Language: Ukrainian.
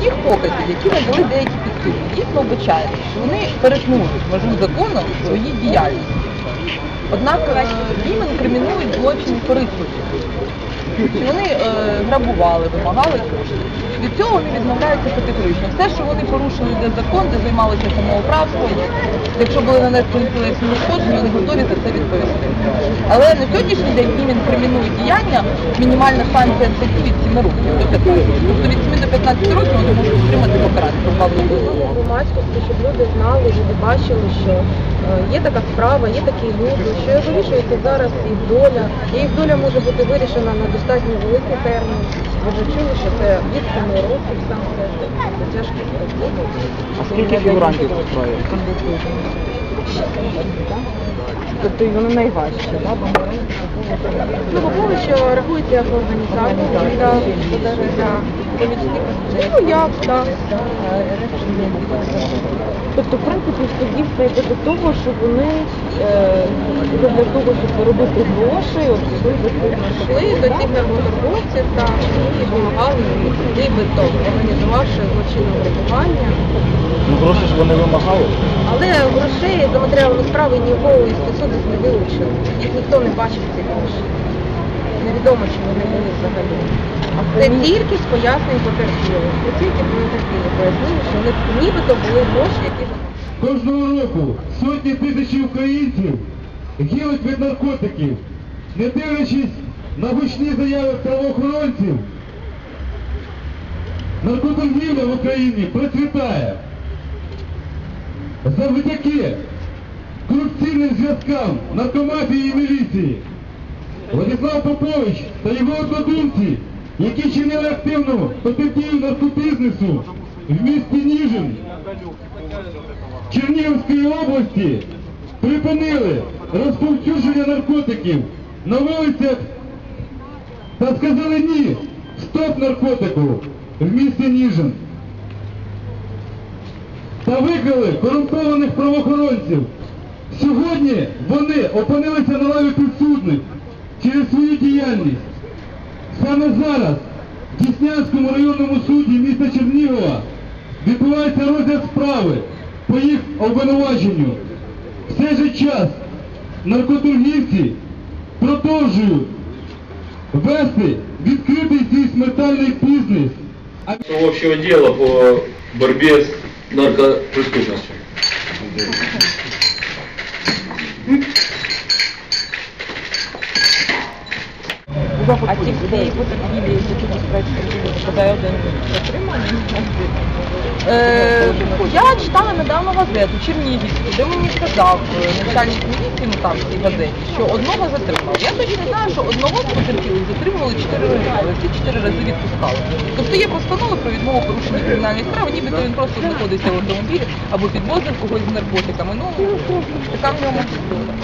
тих показів, які надали деякі підсудні, дійсно вбачається, що вони перетнули межу закону у своїй діяльності. Однак е, їм інкримінують злочин користувачів. Вони е, грабували, вимагали кошти. Від цього вони відмовляються категорично. Все, що вони порушили де закон, де займалися самоуправством, якщо були нанесені тілесні ушкодження, вони готові за це відповісти. Але на сьогоднішній день їм інкримінують діяння, мінімальна санкція статті від 7 років до 15. Тобто від 7 до 15 років вони можуть отримати покарання позбавлення громадськості, щоб люди знали, люди бачили, що е, є така справа, є такий люди, що вирішується зараз їх доля, і їх доля може бути вирішена на достатньо великий термін. Ви вже чули, що це від 7 років санкція, це тяжкі роботи. А скільки фігурантів тут справі? Тобто вони найважчі, так? Ну, Попович рахується як організатор для помічника. Ну, як, так. Тобто, в принципі, в суді все йде до того, що вони е, для того, щоб заробити гроші, от ви йшли до цих наркоторговців та і допомагали їм, нібито організувавши злочинне врятування. Ну гроші ж вони вимагали. Але грошей за матеріалами справи нікого із суду не вилучили. Їх ніхто не бачив цих грошей. Невідомо, чи вони були взагалі. Це тільки з пояснень потерпілих. Це тільки потерпіли пояснили, що в них нібито були гроші, які Кожного року сотні тисяч українців гинуть від наркотиків, не дивлячись на гучні заяви правоохоронців. Наркоторгівля в Україні процвітає. Завдяки корупційним зв'язкам наркомафії і міліції. Владислав Попович та його однодумці, які чинили активну протидію наркобізнесу в місті Ніжин, Чернігівської області припинили розповсюдження наркотиків на вулицях та сказали ні, стоп наркотику в місті Ніжин. Та викрили корумпованих правоохоронців. Сьогодні вони опинилися на лаві підсудних через свою діяльність. Саме зараз в Діснянському районному суді міста Чернігова відбувається розгляд справи по їх обвинуваченню. В цей же час наркоторгівці продовжують вести відкритий свій смертельний бізнес. Общего дела по борьбе с наркопреступностью. А ті всі потерпілі, які тут справді попадає один затриманий. Е, я читала недавно газету Чернігівську, де мені сказав е, начальник міліції ну, там газеті, що одного затримали. Я точно знаю, що одного з потерпілих затримували чотири рази, але всі чотири рази відпускали. Тобто є постанова про відмову порушення кримінальної справи, нібито він просто знаходиться в автомобілі або підвозив когось з наркотиками. Ну, така в ньому доля.